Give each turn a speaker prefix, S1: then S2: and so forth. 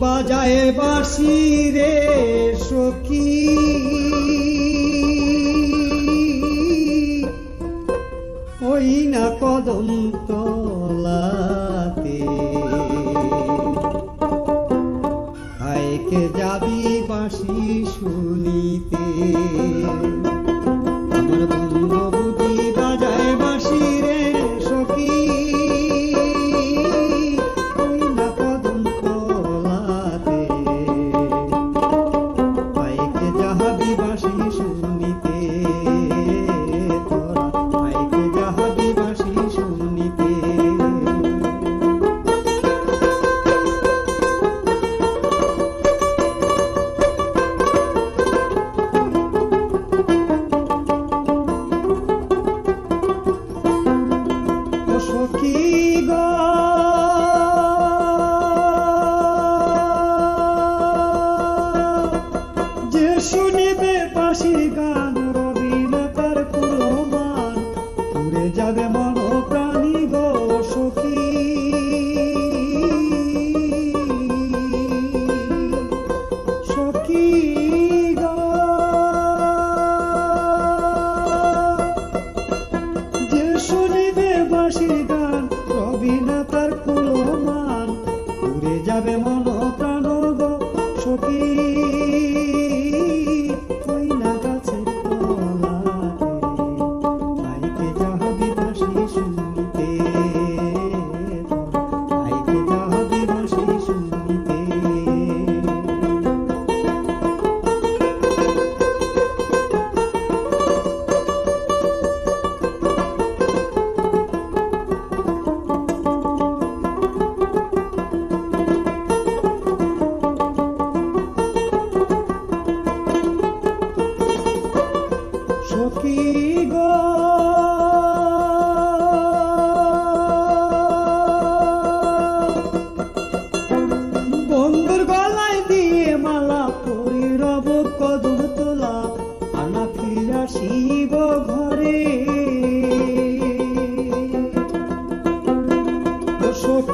S1: বাজায় বাঁশি রে সখী। ওই না কদম তলাতে। হায়কে যাবি বাঁশি শুনিতে সখী গো? যে শুনিবে বাঁশির গান রবীন্দ্রতার কুলমান উড়ে যাবে মন উড়ে যাবে